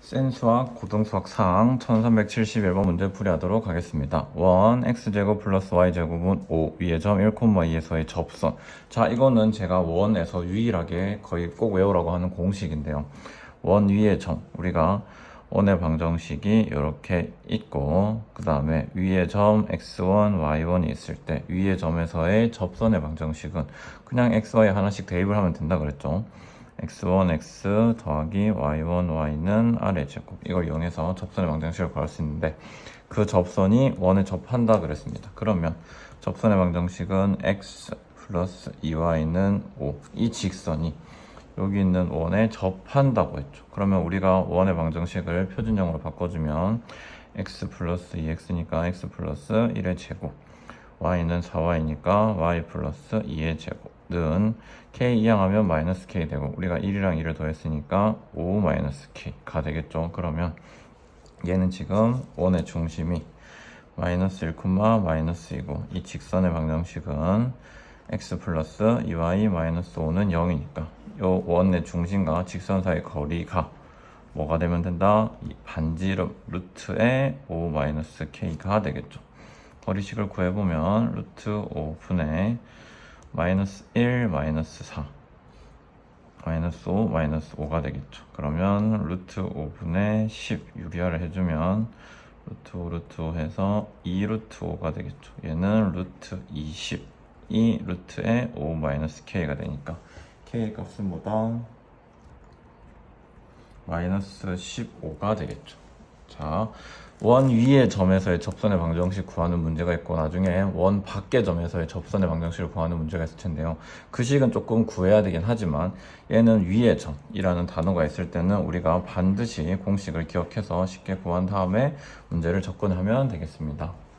센수학 고등수학 상 1371번 문제 풀이하도록 하겠습니다. 원 x제곱 플러스 y제곱은 5 위의 점 1,2에서의 접선 자 이거는 제가 원에서 유일하게 거의 꼭 외우라고 하는 공식인데요. 원 위의 점 우리가 원의 방정식이 이렇게 있고 그 다음에 위의 점 x1, y1이 있을 때 위의 점에서의 접선의 방정식은 그냥 x, y 하나씩 대입을 하면 된다 그랬죠. X1, x 더하기 y1, y는 아래 제곱 이걸 이용해서 접선의 방정식을 구할 수 있는데 그 접선이 원에 접한다 그랬습니다. 그러면 접선의 방정식은 x 플러스 2y는 5. 이 직선이 여기 있는 원에 접한다고 했죠. 그러면 우리가 원의 방정식을 표준형으로 바꿔주면 x 플러스 2x니까 x 플러스 1의 제곱 y는 4y니까 y 플러스 2의 제곱 는 k 이항하면 마이너스 k 되고 우리가 1이랑 2를 더했으니까 5 마이너스 k가 되겠죠. 그러면 얘는 지금 원의 중심이 마이너스 1, 마이너스 2고 이 직선의 방정식은 x 플러스 2y 마이너스 5는 0이니까 요 원의 중심과 직선 사이 거리가 뭐가 되면 된다? 이 반지 루트의 5 마이너스 k가 되겠죠. 거리식을 구해보면 루트 5분의 마이너스 1 마이너스 4 마이너스 5 마이너스 5가 되겠죠. 그러면 루트 5분의 10 유리화를 해주면 루트 5 루트 5 해서 2 루트 5가 되겠죠. 얘는 루트 20이 루트의 5 마이너스 k가 되니까 k 값은 뭐다? 마이너스 15가 되겠죠. 자, 원 위의 점에서의 접선의 방정식 구하는 문제가 있고 나중에 원 밖의 점에서의 접선의 방정식을 구하는 문제가 있을 텐데요. 그 식은 조금 구해야 되긴 하지만 얘는 위의 점이라는 단어가 있을 때는 우리가 반드시 공식을 기억해서 쉽게 구한 다음에 문제를 접근하면 되겠습니다.